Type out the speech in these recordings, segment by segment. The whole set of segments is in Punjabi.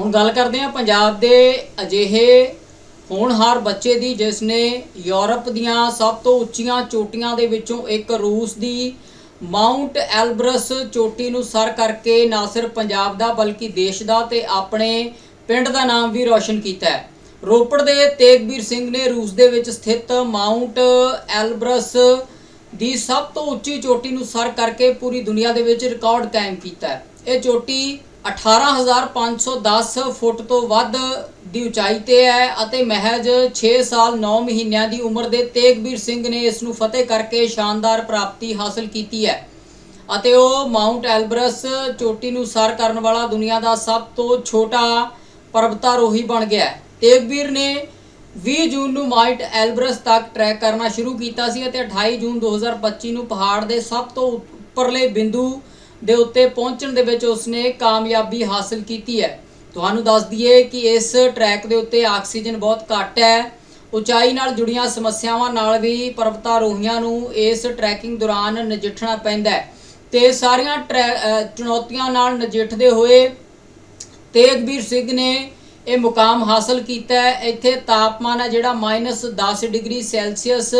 ਹੁਣ ਗੱਲ ਕਰਦੇ ਹਾਂ ਪੰਜਾਬ ਦੇ ਅਜਿਹੇ ਹੋਣਹਾਰ ਬੱਚੇ ਦੀ, ਜਿਸ ਨੇ ਯੂਰਪ ਦੀਆਂ ਸਭ ਤੋਂ ਉੱਚੀਆਂ ਚੋਟੀਆਂ ਦੇ ਵਿੱਚੋਂ ਇੱਕ ਰੂਸ ਦੀ ਮਾਉਂਟ ਐਲਬਰਸ ਚੋਟੀ ਨੂੰ ਸਰ ਕਰਕੇ ਨਾ ਸਿਰਫ ਪੰਜਾਬ ਦਾ ਬਲਕਿ ਦੇਸ਼ ਦਾ ਤੇ ਆਪਣੇ ਪਿੰਡ ਦਾ ਨਾਮ ਵੀ ਰੌਸ਼ਨ ਕੀਤਾ ਹੈ। ਰੋਪੜ ਦੇ ਤੇਗਵੀਰ ਸਿੰਘ ਨੇ ਰੂਸ ਦੇ ਵਿੱਚ ਸਥਿਤ ਮਾਉਂਟ ਐਲਬਰਸ ਦੀ ਸਭ ਤੋਂ ਉੱਚੀ ਚੋਟੀ ਨੂੰ ਸਰ ਕਰਕੇ ਪੂਰੀ ਦੁਨੀਆ ਦੇ ਵਿੱਚ ਰਿਕਾਰਡ ਕਾਇਮ ਕੀਤਾ ਹੈ। ਇਹ ਚੋਟੀ 18510 ਫੁੱਟ ਤੋਂ ਵੱਧ ਦੀ ਉਚਾਈ ਤੇ ਹੈ ਅਤੇ ਮਹਿਜ 6 ਸਾਲ 9 ਮਹੀਨਿਆਂ ਦੀ ਉਮਰ ਦੇ ਤੇਗਵੀਰ ਸਿੰਘ ਨੇ ਇਸ ਨੂੰ ਫਤਿਹ ਕਰਕੇ ਸ਼ਾਨਦਾਰ ਪ੍ਰਾਪਤੀ ਹਾਸਲ ਕੀਤੀ ਹੈ ਅਤੇ ਉਹ ਮਾਉਂਟ ਐਲਬਰਸ ਚੋਟੀ ਨੂੰ ਸਰ ਕਰਨ ਵਾਲਾ ਦੁਨੀਆ ਦਾ ਸਭ ਤੋਂ ਛੋਟਾ ਪਰਬਤਾਰੋਹੀ ਬਣ ਗਿਆ ਹੈ। ਤੇਗਵੀਰ ਨੇ 20 ਜੂਨ ਨੂੰ ਮਾਉਂਟ ਐਲਬਰਸ ਤੱਕ ਟਰੈਕ ਕਰਨਾ ਸ਼ੁਰੂ ਕੀਤਾ ਸੀ ਅਤੇ 28 ਜੂਨ 2025 ਨੂੰ ਪਹਾੜ ਦੇ ਸਭ ਤੋਂ ਉੱਪਰਲੇ ਬਿੰਦੂ ਦੇ ਉੱਤੇ ਪਹੁੰਚਣ ਦੇ ਵਿੱਚ ਉਸਨੇ ਕਾਮਯਾਬੀ ਹਾਸਲ ਕੀਤੀ ਹੈ। ਤੁਹਾਨੂੰ ਦੱਸ ਦਈਏ ਕਿ ਇਸ ਟਰੈਕ ਦੇ ਉੱਤੇ ਆਕਸੀਜਨ ਬਹੁਤ ਘੱਟ ਹੈ। ਉਚਾਈ ਨਾਲ ਜੁੜੀਆਂ ਸਮੱਸਿਆਵਾਂ ਨਾਲ ਵੀ ਪਰਬਤਾਰੋਹੀਆਂ ਨੂੰ ਇਸ ਟਰੈਕਿੰਗ ਦੌਰਾਨ ਨਜਿੱਠਣਾ ਪੈਂਦਾ ਹੈ। ਤੇ ਸਾਰੀਆਂ ਟਰੈ- ਚੁਣੌਤੀਆਂ ਨਾਲ ਨਜਿੱਠਦੇ ਹੋਏ ਤੇਗਵੀਰ ਸਿੰਘ ਨੇ ਇਹ ਮੁਕਾਮ ਹਾਸਲ ਕੀਤਾ ਹੈ। ਇੱਥੇ ਤਾਪਮਾਨ ਹੈ ਜਿਹੜਾ -10 ਡਿਗਰੀ ਸੈਲਸੀਅਸ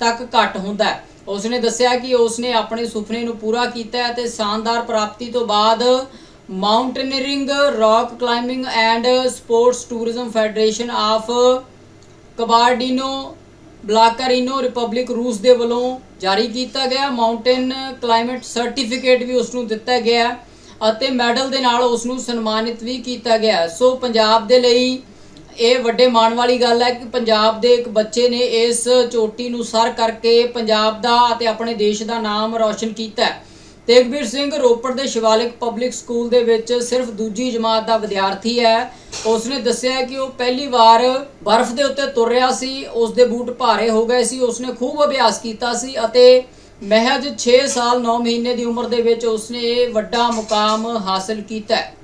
ਤੱਕ ਘੱਟ ਹੁੰਦਾ ਹੈ। ਉਸਨੇ ਦੱਸਿਆ ਕਿ ਉਸਨੇ ਆਪਣੇ ਸੁਪਨੇ ਨੂੰ ਪੂਰਾ ਕੀਤਾ ਹੈ ਤੇ ਸ਼ਾਨਦਾਰ ਪ੍ਰਾਪਤੀ ਤੋਂ ਬਾਅਦ mountaineering, rock climbing and sports tourism federation of Kabardino, Balkarino republic ਰੂਸ ਦੇ ਵੱਲੋਂ ਜਾਰੀ ਕੀਤਾ ਗਿਆ। ਮਾਊਂਟੇਨ ਕਲਾਈਮੇਟ ਸਰਟੀਫਿਕੇਟ ਵੀ ਉਸ ਨੂੰ ਦਿੱਤਾ ਗਿਆ ਅਤੇ ਮੈਡਲ ਦੇ ਨਾਲ ਉਸ ਨੂੰ ਸਨਮਾਨਿਤ ਵੀ ਕੀਤਾ ਗਿਆ ਸੋ ਪੰਜਾਬ ਦੇ ਲਈ ਇਹ ਵੱਡੇ ਮਾਣ ਵਾਲੀ ਗੱਲ ਹੈ ਕਿ ਪੰਜਾਬ ਦੇ ਇੱਕ ਬੱਚੇ ਨੇ ਇਸ ਚੋਟੀ ਨੂੰ ਸਰ ਕਰਕੇ ਪੰਜਾਬ ਦਾ ਅਤੇ ਆਪਣੇ ਦੇਸ਼ ਦਾ ਨਾਮ ਰੌਸ਼ਨ ਕੀਤਾ ਹੈ। ਤੇਗਵੀਰ ਸਿੰਘ ਰੋਪੜ ਦੇ ਸ਼ਿਵਾਲਿਕ ਪਬਲਿਕ ਸਕੂਲ ਦੇ ਵਿੱਚ ਸਿਰਫ ਦੂਜੀ ਜਮਾਤ ਦਾ ਵਿਦਿਆਰਥੀ ਹੈ। ਉਸਨੇ ਦੱਸਿਆ ਕਿ ਉਹ ਪਹਿਲੀ ਵਾਰ ਬਰਫ਼ ਦੇ ਉੱਤੇ ਤੁਰ ਰਿਹਾ ਸੀ ਉਸ ਦੇ ਬੂਟ ਭਾਰੇ ਹੋ ਗਏ ਸੀ, ਉਸਨੇ ਖੂਬ ਅਭਿਆਸ ਕੀਤਾ ਸੀ ਅਤੇ ਮਹਿਜ 6 ਸਾਲ 9 ਮਹੀਨੇ ਦੀ ਉਮਰ ਦੇ ਵਿੱਚ ਉਸਨੇ ਇਹ ਵੱਡਾ ਮੁਕਾਮ ਹਾਸਲ ਕੀਤਾ